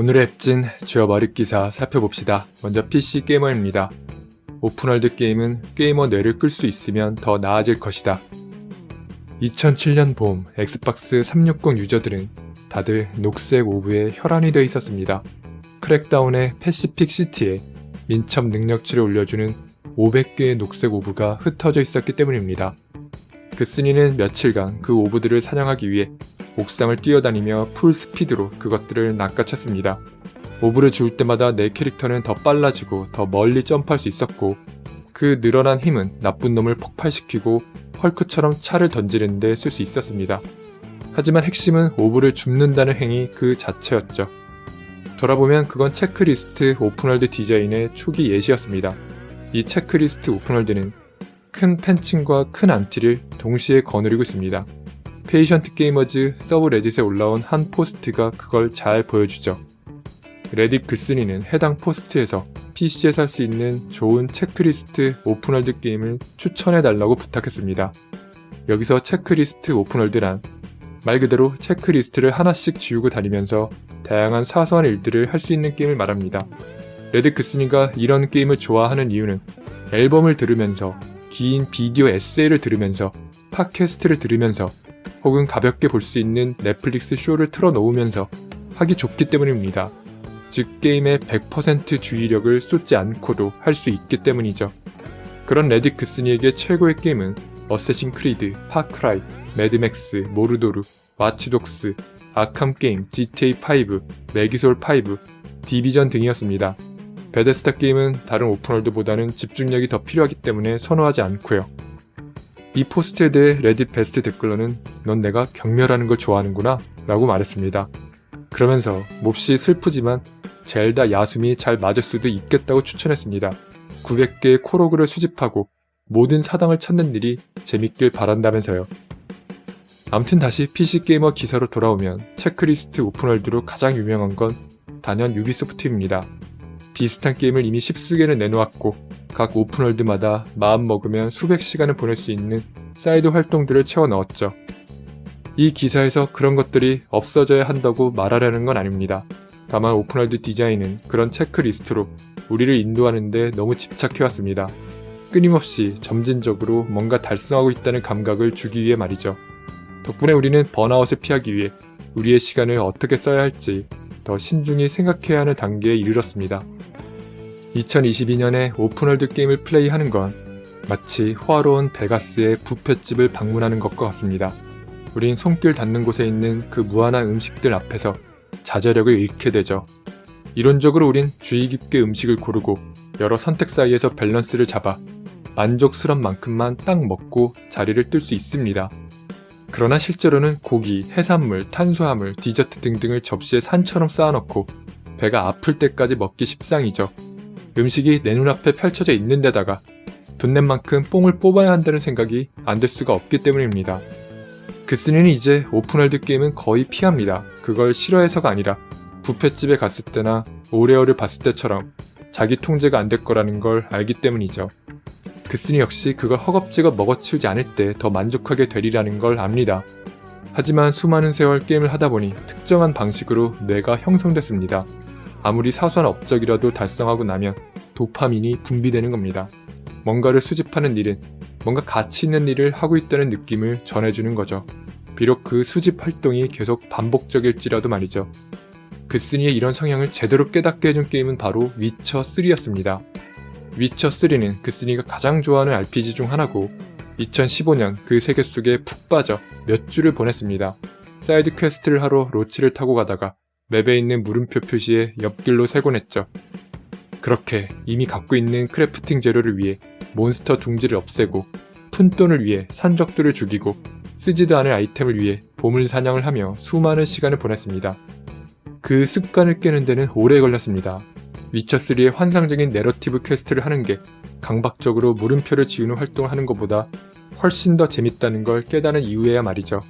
오늘의 앱진 주요 머릿 기사 살펴봅시다. 먼저 PC 게이머입니다. 오픈월드 게임은 게이머 뇌를 끌 수 있으면 더 나아질 것이다. 2007년 봄 엑스박스 360 유저들은 다들 녹색 오브에 혈안이 되어 있었습니다. 크랙다운의 패시픽 시티에 민첩 능력치를 올려주는 500개의 녹색 오브가 흩어져 있었기 때문입니다. 그 쓰니는 며칠간 그 오브들을 사냥하기 위해 옥상을 뛰어다니며 풀 스피드로 그것들을 낚아챘습니다. 오브를 주울 때마다 내 캐릭터는 더 빨라지고 더 멀리 점프할 수 있었고 그 늘어난 힘은 나쁜 놈을 폭발시키고 헐크처럼 차를 던지는데 쓸 수 있었습니다. 하지만 핵심은 오브를 줍는다는 행위 그 자체였죠. 돌아보면 그건 체크리스트 오픈월드 디자인의 초기 예시였습니다. 이 체크리스트 오픈월드는 큰 팬층과 큰 안티를 동시에 거느리고 있습니다. 페이션트 게이머즈 서브 레딧에 올라온 한 포스트가 그걸 잘 보여주죠. 레딧 글쓴이는 해당 포스트에서 PC에 살 수 있는 좋은 체크리스트 오픈월드 게임을 추천해달라고 부탁했습니다. 여기서 체크리스트 오픈월드란 말 그대로 체크리스트를 하나씩 지우고 다니면서 다양한 사소한 일들을 할 수 있는 게임을 말합니다. 레딧 글쓴이가 이런 게임을 좋아하는 이유는 앨범을 들으면서 긴 비디오 에세이를 들으면서 팟캐스트를 들으면서 혹은 가볍게 볼 수 있는 넷플릭스 쇼를 틀어놓으면서 하기 좋기 때문입니다. 즉 게임에 100% 주의력을 쏟지 않고도 할 수 있기 때문이죠. 그런 레딧 그스니에게 최고의 게임은 어쌔신 크리드, 파크라이, 매드맥스, 모르도르, 와치독스, 아캄 게임, GTA5, 매기솔5, 디비전 등이었습니다. 베데스타 게임은 다른 오픈월드보다는 집중력이 더 필요하기 때문에 선호하지 않고요. 이 포스트에 대해 레딧 베스트 댓글로는 넌 내가 경멸하는 걸 좋아하는구나 라고 말했습니다. 그러면서 몹시 슬프지만 젤다 야숨이 잘 맞을 수도 있겠다고 추천했습니다. 900개의 코로그를 수집하고 모든 사당을 찾는 일이 재밌길 바란다면서요. 암튼 다시 PC게이머 기사로 돌아오면 체크리스트 오픈월드로 가장 유명한 건 단연 유비소프트입니다. 비슷한 게임을 이미 십수개는 내놓았고 각 오픈월드마다 마음 먹으면 수백 시간을 보낼 수 있는 사이드 활동들을 채워 넣었죠. 이 기사에서 그런 것들이 없어져야 한다고 말하려는 건 아닙니다. 다만 오픈월드 디자인은 그런 체크리스트로 우리를 인도하는데 너무 집착해왔습니다. 끊임없이 점진적으로 뭔가 달성하고 있다는 감각을 주기 위해 말이죠. 덕분에 우리는 번아웃을 피하기 위해 우리의 시간을 어떻게 써야 할지 더 신중히 생각해야 하는 단계에 이르렀습니다. 2022년에 오픈월드 게임을 플레이하는 건 마치 호화로운 베가스의 뷔페집을 방문하는 것과 같습니다. 우린 손길 닿는 곳에 있는 그 무한한 음식들 앞에서 자제력을 잃게 되죠. 이론적으로 우린 주의 깊게 음식을 고르고 여러 선택 사이에서 밸런스를 잡아 만족스러운 만큼만 딱 먹고 자리를 뜰 수 있습니다. 그러나 실제로는 고기, 해산물, 탄수화물, 디저트 등등을 접시에 산처럼 쌓아놓고 배가 아플 때까지 먹기 십상이죠. 음식이 내 눈앞에 펼쳐져 있는 데다가 돈 낸 만큼 뽕을 뽑아야 한다는 생각이 안될 수가 없기 때문입니다. 그스니는 이제 오픈월드 게임은 거의 피합니다. 그걸 싫어해서가 아니라 부페집에 갔을 때나 오레오를 봤을 때처럼 자기 통제가 안 될 거라는 걸 알기 때문이죠. 그스니 역시 그걸 허겁지겁 먹어치우지 않을 때 더 만족하게 되리라는 걸 압니다. 하지만 수많은 세월 게임을 하다 보니 특정한 방식으로 뇌가 형성됐습니다. 아무리 사소한 업적이라도 달성하고 나면 도파민이 분비되는 겁니다. 뭔가를 수집하는 일은 뭔가 가치 있는 일을 하고 있다는 느낌을 전해주는 거죠. 비록 그 수집 활동이 계속 반복적일지라도 말이죠. 그스니의 이런 성향을 제대로 깨닫게 해준 게임은 바로 위쳐 3였습니다. 위쳐 3는 그스니가 가장 좋아하는 RPG 중 하나고 2015년 그 세계 속에 푹 빠져 몇 주를 보냈습니다. 사이드 퀘스트를 하러 로치를 타고 가다가 맵에 있는 물음표 표시에 옆길로 세곤 했죠. 그렇게 이미 갖고 있는 크래프팅 재료를 위해 몬스터 둥지를 없애고 푼돈을 위해 산적들을 죽이고 쓰지도 않을 아이템을 위해 보물 사냥을 하며 수많은 시간을 보냈습니다. 그 습관을 깨는 데는 오래 걸렸습니다. 위쳐3의 환상적인 내러티브 퀘스트를 하는 게 강박적으로 물음표를 지우는 활동을 하는 것보다 훨씬 더 재밌다는 걸 깨달은 이후에야 말이죠.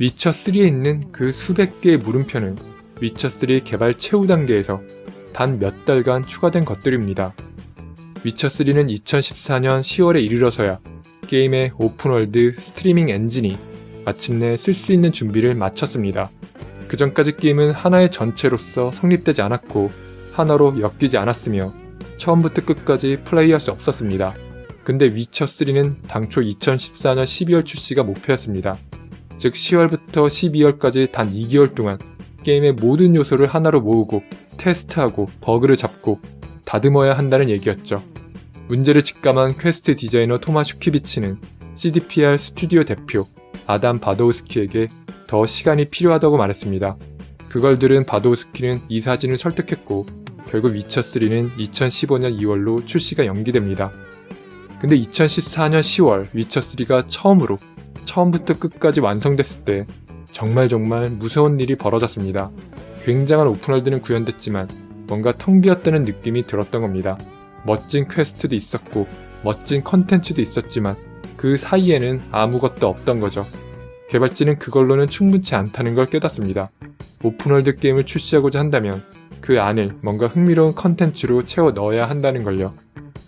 위쳐3에 있는 그 수백 개의 물음표는 위쳐3 개발 최후 단계에서 단 몇 달간 추가된 것들입니다. 위쳐3는 2014년 10월에 이르러서야 게임의 오픈월드 스트리밍 엔진이 마침내 쓸 수 있는 준비를 마쳤습니다. 그 전까지 게임은 하나의 전체로서 성립되지 않았고 하나로 엮이지 않았으며 처음부터 끝까지 플레이할 수 없었습니다. 근데 위쳐3는 당초 2014년 12월 출시가 목표였습니다. 즉 10월부터 12월까지 단 2개월 동안 게임의 모든 요소를 하나로 모으고 테스트하고 버그를 잡고 다듬어야 한다는 얘기였죠. 문제를 직감한 퀘스트 디자이너 토마 슈키비치는 CDPR 스튜디오 대표 아담 바도우스키에게 더 시간이 필요하다고 말했습니다. 그걸 들은 바도우스키는 이 사진을 설득했고 결국 위쳐3는 2015년 2월로 출시가 연기됩니다. 근데 2014년 10월 위쳐3가 처음으로 처음부터 끝까지 완성됐을 때 정말 정말 무서운 일이 벌어졌습니다. 굉장한 오픈월드는 구현됐지만 뭔가 텅 비었다는 느낌이 들었던 겁니다. 멋진 퀘스트도 있었고 멋진 컨텐츠도 있었지만 그 사이에는 아무것도 없던 거죠. 개발진은 그걸로는 충분치 않다는 걸 깨닫습니다. 오픈월드 게임을 출시하고자 한다면 그 안을 뭔가 흥미로운 컨텐츠로 채워 넣어야 한다는 걸요.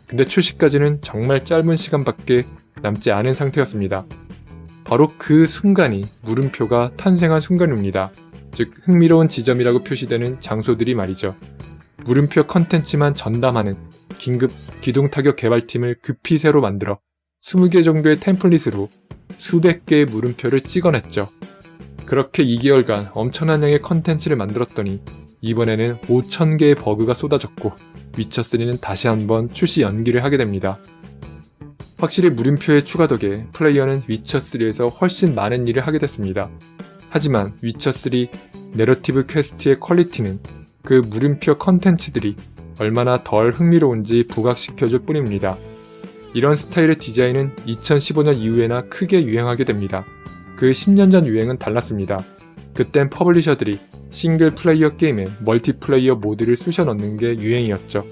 근데 출시까지는 정말 짧은 시간밖에 남지 않은 상태였습니다. 바로 그 순간이 물음표가 탄생한 순간입니다. 즉 흥미로운 지점이라고 표시되는 장소들이 말이죠. 물음표 컨텐츠만 전담하는 긴급 기동 타격 개발팀을 급히 새로 만들어 20개 정도의 템플릿으로 수백 개의 물음표를 찍어냈죠. 그렇게 2개월간 엄청난 양의 컨텐츠를 만들었더니 이번에는 5,000개의 버그가 쏟아졌고 위쳐3는 다시 한번 출시 연기를 하게 됩니다. 확실히 물음표의 추가 덕에 플레이어는 위쳐3에서 훨씬 많은 일을 하게 됐습니다. 하지만 위쳐3 내러티브 퀘스트의 퀄리티는 그 물음표 컨텐츠들이 얼마나 덜 흥미로운지 부각시켜줄 뿐입니다. 이런 스타일의 디자인은 2015년 이후에나 크게 유행하게 됩니다. 그 10년 전 유행은 달랐습니다. 그땐 퍼블리셔들이 싱글 플레이어 게임에 멀티플레이어 모드를 쑤셔 넣는 게 유행이었죠.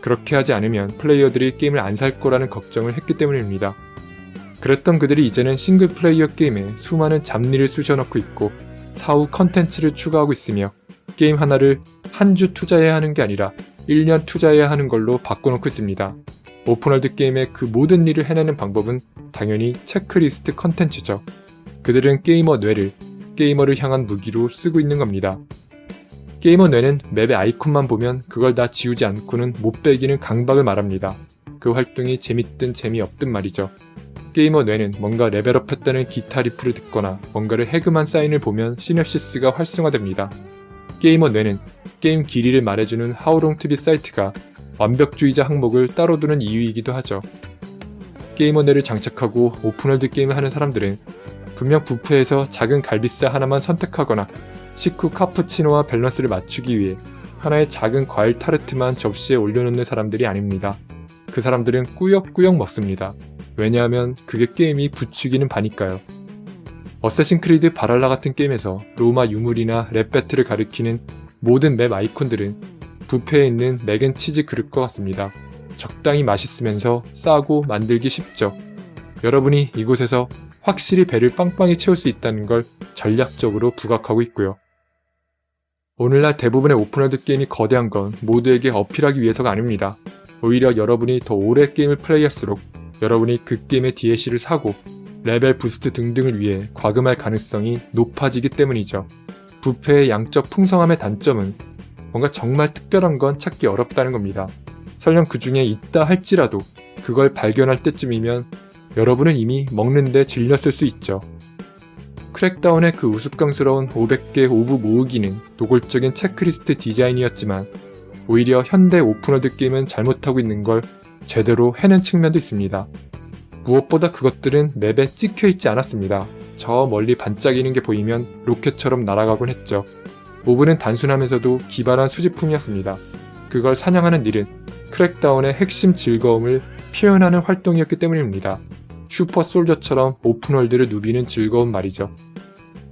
그렇게 하지 않으면 플레이어들이 게임을 안 살 거라는 걱정을 했기 때문입니다. 그랬던 그들이 이제는 싱글 플레이어 게임에 수많은 잡일을 쑤셔 넣고 있고 사후 컨텐츠를 추가하고 있으며 게임 하나를 한 주 투자해야 하는 게 아니라 1년 투자해야 하는 걸로 바꿔놓고 있습니다. 오픈월드 게임의 그 모든 일을 해내는 방법은 당연히 체크리스트 컨텐츠죠. 그들은 게이머 뇌를 게이머를 향한 무기로 쓰고 있는 겁니다. 게이머 뇌는 맵의 아이콘만 보면 그걸 다 지우지 않고는 못 빼기는 강박을 말합니다. 그 활동이 재밌든 재미없든 말이죠. 게이머 뇌는 뭔가 레벨업 했다는 기타 리프를 듣거나 뭔가를 해금한 사인을 보면 시냅시스가 활성화됩니다. 게이머 뇌는 게임 길이를 말해주는 하우롱TV 사이트가 완벽주의자 항목을 따로 두는 이유이기도 하죠. 게이머 뇌를 장착하고 오픈월드 게임을 하는 사람들은 분명 뷔페에서 작은 갈비살 하나만 선택하거나 식후 카푸치노와 밸런스를 맞추기 위해 하나의 작은 과일 타르트만 접시에 올려놓는 사람들이 아닙니다. 그 사람들은 꾸역꾸역 먹습니다. 왜냐하면 그게 게임이 부추기는 바니까요. 어쌔신 크리드 바랄라 같은 게임에서 로마 유물이나 랩 배틀을 가리키는 모든 맵 아이콘들은 뷔페에 있는 맥앤치즈 그릇과 같습니다. 적당히 맛있으면서 싸고 만들기 쉽죠. 여러분이 이곳에서 확실히 배를 빵빵히 채울 수 있다는 걸 전략적으로 부각하고 있고요. 오늘날 대부분의 오픈월드 게임이 거대한 건 모두에게 어필하기 위해서가 아닙니다. 오히려 여러분이 더 오래 게임을 플레이할수록 여러분이 그 게임의 DLC를 사고 레벨 부스트 등등을 위해 과금할 가능성이 높아지기 때문이죠. 부패의 양적 풍성함의 단점은 뭔가 정말 특별한 건 찾기 어렵다는 겁니다. 설령 그 중에 있다 할지라도 그걸 발견할 때쯤이면 여러분은 이미 먹는데 질렸을 수 있죠. 크랙다운의 그 우스꽝스러운 500개 오브 모으기는 노골적인 체크리스트 디자인이었지만 오히려 현대 오픈월드 게임은 잘못하고 있는 걸 제대로 해낸 측면도 있습니다. 무엇보다 그것들은 맵에 찍혀 있지 않았습니다. 저 멀리 반짝이는 게 보이면 로켓처럼 날아가곤 했죠. 오브는 단순하면서도 기발한 수집품이었습니다. 그걸 사냥하는 일은 크랙다운의 핵심 즐거움을 표현하는 활동이었기 때문입니다. 슈퍼 솔저처럼 오픈월드를 누비는 즐거운 말이죠.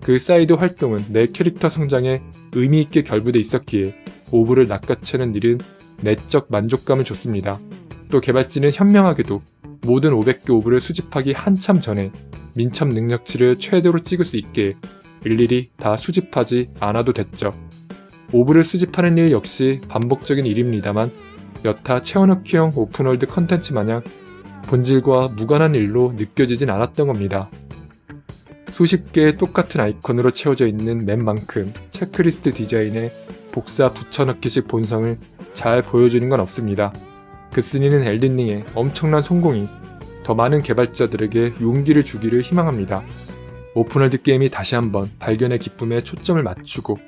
그 사이드 활동은 내 캐릭터 성장에 의미있게 결부돼 있었기에 오브를 낚아채는 일은 내적 만족감을 줬습니다. 또 개발진은 현명하게도 모든 500개 오브를 수집하기 한참 전에 민첩 능력치를 최대로 찍을 수 있게 일일이 다 수집하지 않아도 됐죠. 오브를 수집하는 일 역시 반복적인 일입니다만 여타 채워넣기형 오픈월드 컨텐츠 마냥 본질과 무관한 일로 느껴지진 않았던 겁니다. 수십 개의 똑같은 아이콘으로 채워져 있는 맵만큼 체크리스트 디자인에 복사 붙여넣기식 본성을 잘 보여주는 건 없습니다. 그스니는 엘든링의 엄청난 성공이 더 많은 개발자들에게 용기를 주기를 희망합니다. 오픈월드 게임이 다시 한번 발견의 기쁨에 초점을 맞추고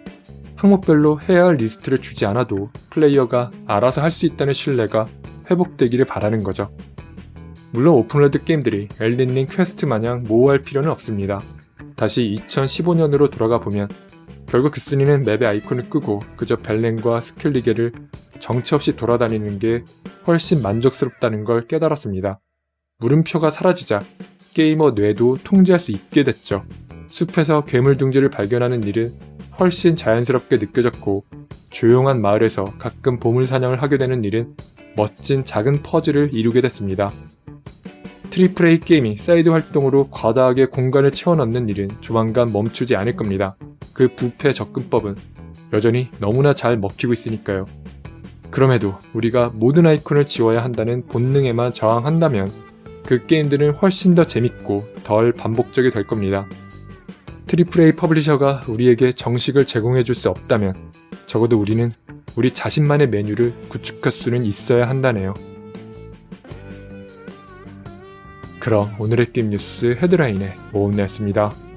항목별로 해야 할 리스트를 주지 않아도 플레이어가 알아서 할 수 있다는 신뢰가 회복되기를 바라는 거죠. 물론 오픈월드 게임들이 엘든링 퀘스트 마냥 모호할 필요는 없습니다. 다시 2015년으로 돌아가 보면 결국 그스니는 맵의 아이콘을 끄고 그저 벨렌과 스켈리게를 정처 없이 돌아다니는 게 훨씬 만족스럽다는 걸 깨달았습니다. 물음표가 사라지자 게이머 뇌도 통제할 수 있게 됐죠. 숲에서 괴물 둥지를 발견하는 일은 훨씬 자연스럽게 느껴졌고 조용한 마을에서 가끔 보물 사냥을 하게 되는 일은 멋진 작은 퍼즐을 이루게 됐습니다. 트리플 A 게임이 사이드 활동으로 과다하게 공간을 채워넣는 일은 조만간 멈추지 않을 겁니다. 그 부패 접근법은 여전히 너무나 잘 먹히고 있으니까요. 그럼에도 우리가 모든 아이콘을 지워야 한다는 본능에만 저항한다면 그 게임들은 훨씬 더 재밌고 덜 반복적이 될 겁니다. 트리플 A 퍼블리셔가 우리에게 정식을 제공해 줄 수 없다면 적어도 우리는 우리 자신만의 메뉴를 구축할 수는 있어야 한다네요. 그럼 오늘의 게임 뉴스 헤드라인에 모음냈습니다.